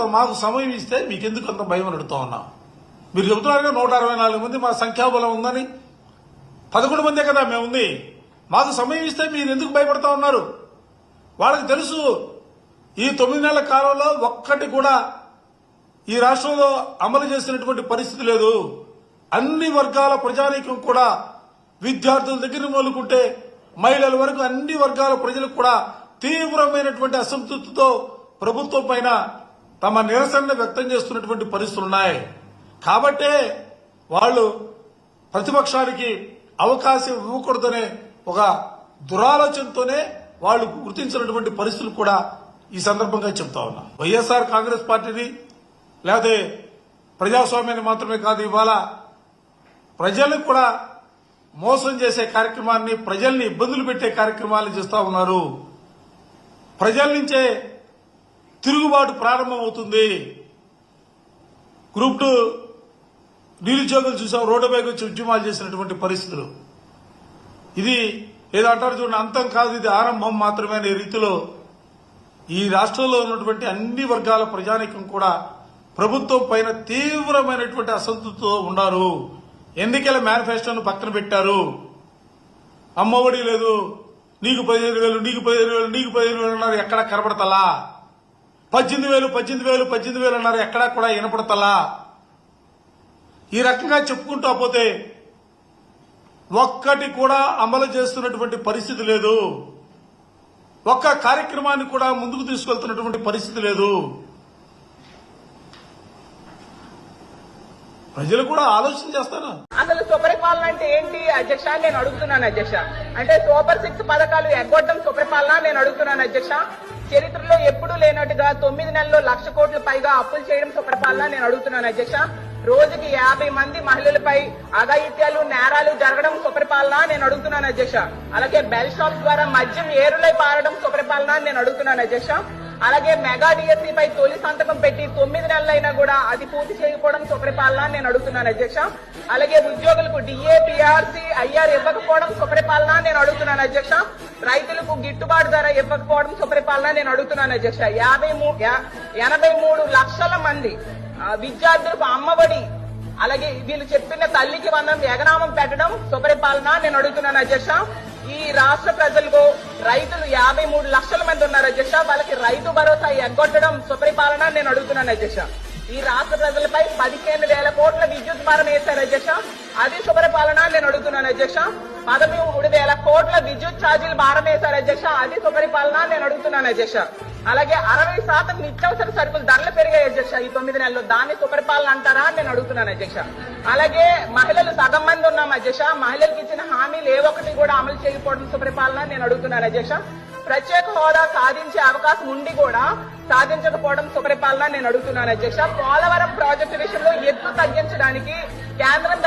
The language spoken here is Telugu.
అడుగుతా మాకు సమయం ఇస్తే మీకు ఎందుకు అంత భయం అని అడుగుతా ఉన్నాం? మీరు చెబుతున్నారుగా నూట అరవై నాలుగు మంది మా సంఖ్యాబలం ఉందని. పదకొండు మందే కదా మేము ఉంది. మాకు సమయం ఇస్తే మీరు ఎందుకు భయపడతా ఉన్నారు? వాళ్ళకి తెలుసు ఈ తొమ్మిది నెలల కాలంలో ఒక్కటి కూడా ఈ రాష్ట్రంలో అమలు చేసినటువంటి పరిస్థితి లేదు. అన్ని వర్గాల ప్రజానీకం కూడా విద్యార్థుల దగ్గర మొదలుకుంటే మహిళల వరకు అన్ని వర్గాల ప్రజలకు కూడా తీవ్రమైనటువంటి అసంతృప్తితో ప్రభుత్వం పైన తమ నిరసన వ్యక్తం చేస్తున్నటువంటి పరిస్థితులు ఉన్నాయి. కాబట్టే వాళ్ళు ప్రతిపక్షానికి అవకాశం ఇవ్వకూడదనే ఒక దురాలోచనతోనే వాళ్ళు గుర్తించినటువంటి పరిస్థితులు కూడా ఈ సందర్భంగా చెప్తా ఉన్నా. వైఎస్ఆర్ కాంగ్రెస్ పార్టీని లేకపోతే ప్రజాస్వామ్యాన్ని మాత్రమే కాదు ఇవాళ ప్రజలకు కూడా మోసం చేసే కార్యక్రమాన్ని ప్రజల్ని ఇబ్బందులు పెట్టే కార్యక్రమాలు చేస్తా ఉన్నారు. ప్రజల నుంచే తిరుగుబాటు ప్రారంభమవుతుంది. గ్రూప్ టూ నిరుద్యోగులు చూసాం రోడ్డుపైకి వచ్చి ఉద్యమాలు చేసినటువంటి పరిస్థితులు. ఇది ఏదో అంటారు చూడండి అంతం కాదు ఇది ఆరంభం మాత్రమే అనే రీతిలో ఈ రాష్ట్రంలో ఉన్నటువంటి అన్ని వర్గాల ప్రజానికం కూడా ప్రభుత్వం పైన తీవ్రమైనటువంటి అసంతృప్తితో ఉన్నారు. ఎన్నికల మేనిఫెస్టోను పక్కన పెట్టారు. అమ్మఒడి లేదు నీకు పదిహేను వేలు నీకు పదిహేను వేలు నీకు పదిహేను వేలు అన్నారు ఎక్కడ కనబడతలా? పద్దెనిమిది వేలు పద్దెనిమిది వేలు పద్దెనిమిది వేలు అన్నారు. ఎక్కడా కూడా వినపడతలా? ఈ రకంగా చెప్పుకుంటూ పోతే ఒక్కటి కూడా అమలు చేస్తున్నటువంటి పరిస్థితి లేదు. ఒక్క కార్యక్రమాన్ని కూడా ముందుకు తీసుకెళ్తున్నటువంటి పరిస్థితి లేదు. ప్రజలు కూడా ఆలోచన చేస్తారా? సుపరిపాలన అంటే ఏంటి? అధ్యక్ష నేను అడుగుతున్నాను అధ్యక్ష. అంటే సూపర్ సిక్స్ పథకాలు ఎగ్గొట్టడం సుపరిపాలన నేను అడుగుతున్నాను అధ్యక్ష. చరిత్రలో ఎప్పుడూ లేనట్టుగా తొమ్మిది నెలల్లో లక్ష కోట్ల పైగా అప్పులు చేయడం సుపరిపాలన నేను అడుగుతున్నాను అధ్యక్ష. రోజుకి యాభై మంది మహిళలపై అఘాయిత్యాలు నేరాలు జరగడం సుపరిపాలన నేను అడుగుతున్నాను అధ్యక్ష. అలాగే బెల్ షాప్ ద్వారా మద్యం ఏరులై పారడం సుపరిపాలన నేను అడుగుతున్నాను అధ్యక్ష. అలాగే మెగా డిఎస్సీ పై తొలి సంతకం పెట్టి తొమ్మిది నెలలైనా కూడా అది పూర్తి చేయకపోవడం సుపరిపాలన నేను అడుగుతున్నాను అధ్యక్ష. అలాగే ఉద్యోగులకు డిఏ పిఆర్సీ ఐఆర్ ఇవ్వకపోవడం సుపరిపాలన నేను అడుగుతున్నాను అధ్యక్ష. రైతులకు గిట్టుబాటు ధర ఇవ్వకపోవడం సుపరిపాలన నేను అడుగుతున్నాను అధ్యక్ష. యాభై ఎనభై మూడు లక్షల మంది విద్యార్థులకు అమ్మఒడి అలాగే వీళ్ళు చెప్పిన తల్లికి వందనం ఎగనామం పెట్టడం సుపరిపాలన నేను అడుగుతున్నాను అధ్యక్ష. ఈ రాష్ట్ర ప్రజలకు రైతులు యాభై మూడు లక్షల మంది ఉన్నారు అధ్యక్ష. వాళ్ళకి రైతు భరోసా ఎగ్గొట్టడం సుపరిపాలన నేను అడుగుతున్నాను అధ్యక్ష. ఈ రాష్ట్ర ప్రజలపై పదిహేను వేల కోట్ల విద్యుత్ భారం వేశారు అధ్యక్ష. అది సుపరిపాలన నేను అడుగుతున్నాను అధ్యక్ష. పదమూడు వేల కోట్ల విద్యుత్ ఛార్జీలు భారం వేశారు అధ్యక్ష. అది సుపరిపాలన నేను అడుగుతున్నాను అధ్యక్ష. అలాగే అరవై శాతం నిత్యావసర సరుకులు ధరలు పెరిగాయి అధ్యక్ష. ఈ తొమ్మిది నెలల్లో దాన్ని సుపరిపాలన అంటారా అని నేను అడుగుతున్నాను అధ్యక్ష. అలాగే మహిళలు సగం మంది ఉన్నాం అధ్యక్ష. మహిళలకు ఇచ్చిన హామీలు ఏ ఒక్కటి కూడా అమలు చేయకపోవడం సుపరిపాలన నేను అడుగుతున్నాను అధ్యక్ష. ప్రత్యేక హోదా సాధించే అవకాశం ఉండి కూడా సాధించకపోవడం సుపరిపాలన నేను అడుగుతున్నాను అధ్యక్ష. పోలవరం ప్రాజెక్టు విషయంలో ఎత్తు తగ్గించడానికి కేంద్రం